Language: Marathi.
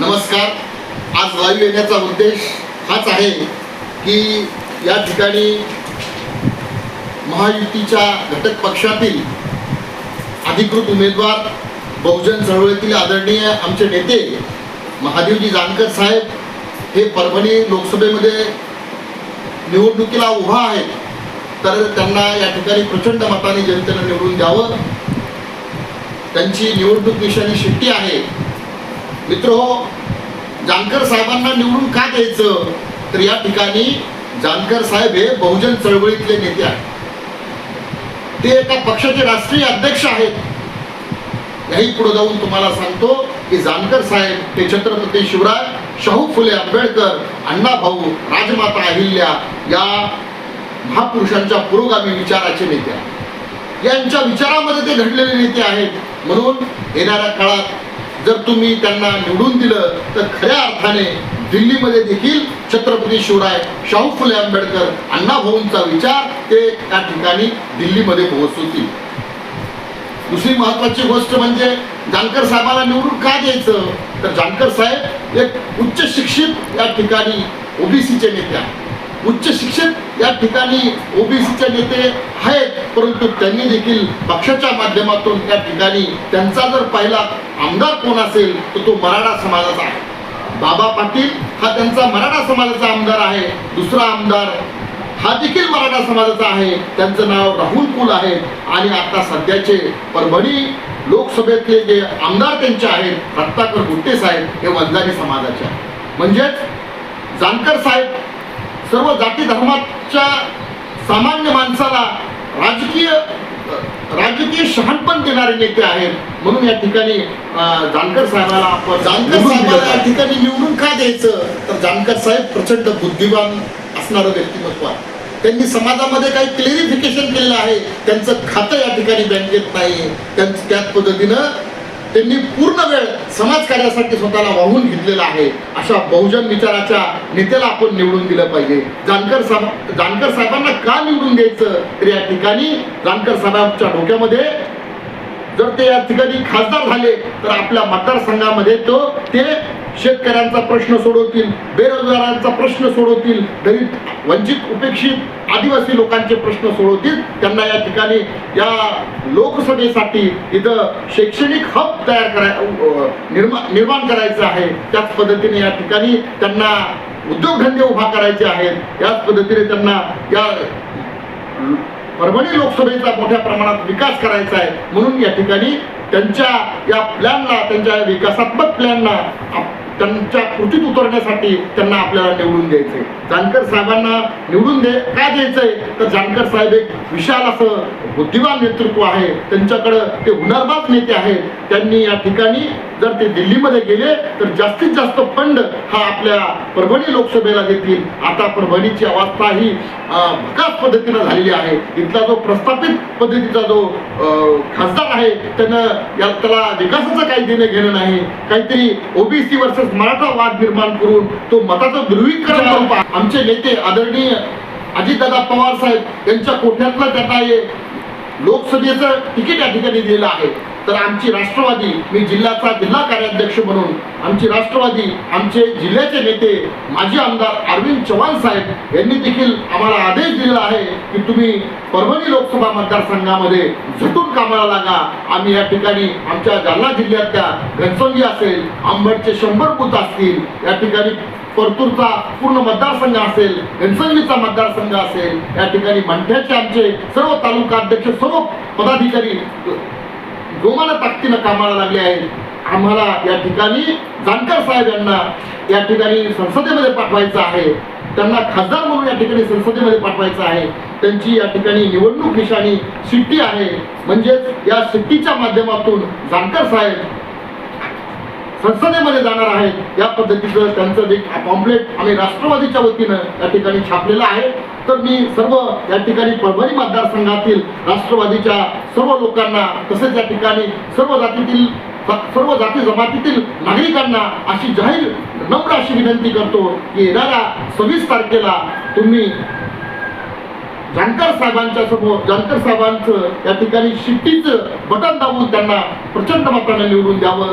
नमस्कार. आज लाईव्ह येण्याचा उद्देश हाच आहे की या ठिकाणी महायुतीच्या घटक पक्षातील अधिकृत उमेदवार बहुजन चळवळीतील आदरणीय आमचे नेते महादेवजी जानकर साहेब हे परभणी लोकसभेमध्ये निवडणुकीला उभा आहेत. तर त्यांना या ठिकाणी प्रचंड मताने जनतेनं निवडून द्यावं. त्यांची निवडणूक निशाणी शिट्टी आहे मित्र जानकर साहेबांना निवडून का द्यायचं? तर या ठिकाणी जानकर साहेब हे बहुजन चळवळीतले नेते आहेत. ते एका पक्षाचे राष्ट्रीय अध्यक्ष आहेत. याही पुढे जाऊन तुम्हाला सांगतो की जानकर साहेब ते छत्रपती शिवराय शाहू फुले आंबेडकर अण्णा भाऊ राजमाता अहिल्या या महापुरुषांच्या पुरोगामी विचाराचे नेते आहेत. यांच्या विचारामध्ये ते घडलेले नेते आहेत. म्हणून येणाऱ्या काळात जर तुम्ही त्यांना निवडून दिलं तर खऱ्या अर्थाने दिल्लीमध्ये देखील छत्रपती शिवराय शाहू फुले आंबेडकर अण्णाभाऊंचा विचार ते त्या ठिकाणी दिल्लीमध्ये पोहोचवतील दुसरी महत्वाची गोष्ट म्हणजे जानकर साहेबांना निवडून का द्यायचं? तर जानकर साहेब एक उच्च शिक्षित या ठिकाणी ओबीसीचे नेते आहेत. उच्च शिक्षित या ठिकाणी ओबीसीचे नेते आहेत. परंतु त्यांनी देखील पक्षाच्या माध्यमातून त्या ठिकाणी त्यांचा जर पहिला आमदार कोण असेल तर तो मराठा समाजाचा आहे. बाबा पाटील हा त्यांचा मराठा समाजाचा आमदार आहे दुसरा आमदार हा देखील मराठा समाजाचा आहे. त्यांचं नाव राहुल कुल आहे आणि आता सध्याचे परभणी लोकसभेतले जे आमदार त्यांचे आहेत रत्नाकर गुट्टे साहेब हे वंजारी समाजाचे आहेत. म्हणजेच जानकर साहेब सर्व जाती धर्माच्या सामान्य माणसाला राजकीय राजकीय शहाणपण देणारे नेते आहेत. म्हणून या ठिकाणी जानकर साहेबाला आपण जानकर साहेबाला या ठिकाणी निवडून का द्यायचं? तर जानकर साहेब प्रचंड बुद्धिवान असणारं व्यक्तिमत्व आहे. त्यांनी समाजामध्ये काही क्लिअरिफिकेशन केलेलं आहे. त्यांचं खातं या ठिकाणी बँकेत नाही. त्यांचं त्याच पद्धतीनं त्यांनी पूर्ण वेळ समाजकार्यासाठी स्वतःला वाहून घेतलेला आहे. अशा बहुजन विचाराच्या नेत्याला आपण निवडून दिलं पाहिजे. जानकर साहेब जानकर साहेबांना का निवडून द्यायचं? तर या ठिकाणी जानकर साहेबांच्या डोक्यामध्ये जर ते या ठिकाणी खासदार झाले तर आपल्या मतदारसंघामध्ये तो ते शेतकऱ्यांचा प्रश्न सोडवतील बेरोजगारांचा प्रश्न सोडवतील दलित वंचित उपेक्षित आदिवासी लोकांचे प्रश्न सोडवतील. त्यांना या ठिकाणी या लोकसभेसाठी इथं शैक्षणिक हब तयार कराय निर्माण निर्माण करायचं आहे. त्याच पद्धतीने या ठिकाणी त्यांना उद्योगधंदे उभा करायचे आहेत. याच पद्धतीने त्यांना या परभणी लोकसभेचा मोठ्या प्रमाणात विकास करायचा आहे. म्हणून या ठिकाणी त्यांच्या या प्लॅनला त्यांच्या या विकासात्मक प्लॅनला त्यांच्या कृतीत उतरण्यासाठी त्यांना आपल्याला निवडून द्यायचंय. जानकर साहेबांना निवडून दे का द्यायचंय? तर जानकर साहेब एक विशाल असं बुद्धिमान नेतृत्व आहे. त्यांच्याकडं ते हुनरबाज नेते आहेत. त्यांनी या ठिकाणी जर ते दिल्लीमध्ये गेले तर जास्तीत जास्त फंड हा आपल्या परभणी लोकसभेला देतील. आता परभणीची अवस्था ही भकास पद्धतीनं झालेली आहे. इथला जो प्रस्थापित पद्धतीचा जो खासदार आहे त्यानं या त्याला विकासाचं काही देणं घेणं नाही. काहीतरी ओबीसी वर्सेस मराठा वाद निर्माण करून तो मताचं ध्रुवीकरण. आमचे नेते आदरणीय अजितदादा पवार साहेब यांच्या कोठ्यातलं त्यांना हे लोकसभेचं तिकीट या ठिकाणी दिलेलं आहे. तर आमची राष्ट्रवादी मी जिल्ह्याचा जिल्हा कार्याध्यक्ष म्हणून आमची राष्ट्रवादी आमचे जिल्ह्याचे नेते माजी आमदार अरविंद चव्हाण साहेब यांनी देखील आम्हाला आदेश दिलेला आहे की तुम्ही परभणी लोकसभा मतदारसंघामध्ये झटून कामाला लागा. आम्ही या ठिकाणी आमच्या जालना जिल्ह्यातल्या घनसंगी असेल आंबडचे शंभर बूथ असतील या ठिकाणी परतूरचा पूर्ण मतदारसंघ असेल घनसंगीचा मतदारसंघ असेल या ठिकाणी मंठ्याचे आमचे सर्व तालुका अध्यक्ष सर्व पदाधिकारी जोमानं ताकदीनं कामाला लागले आहेत. आम्हाला या ठिकाणी जानकर साहेब यांना या ठिकाणी संसदेमध्ये पाठवायचं आहे. त्यांना खासदार म्हणून या ठिकाणी संसदेमध्ये पाठवायचं आहे. त्यांची या ठिकाणी निवडणूक निशाणी शिट्टी आहे. म्हणजेच या शिट्टीच्या माध्यमातून जानकर साहेब संसदेमध्ये जाणार आहेत. या पद्धतीचं त्यांचं जे पॉम्प्लेट आम्ही राष्ट्रवादीच्या वतीनं या ठिकाणी छापलेलं आहे. तर मी सर्व या ठिकाणी परभणी मतदारसंघातील राष्ट्रवादीच्या सर्व लोकांना तसेच या ठिकाणी सर्व जातीतील सर्व जाती जमातीतील नागरिकांना अशी जाहीर नम्र अशी विनंती करतो की येणाऱ्या सव्वीस तारखेला तुम्ही जानकर साहेबांच्या समोर जानकर साहेबांचं या ठिकाणी शिट्टीचं बटन दाबून त्यांना प्रचंड मताने निवडून द्यावं.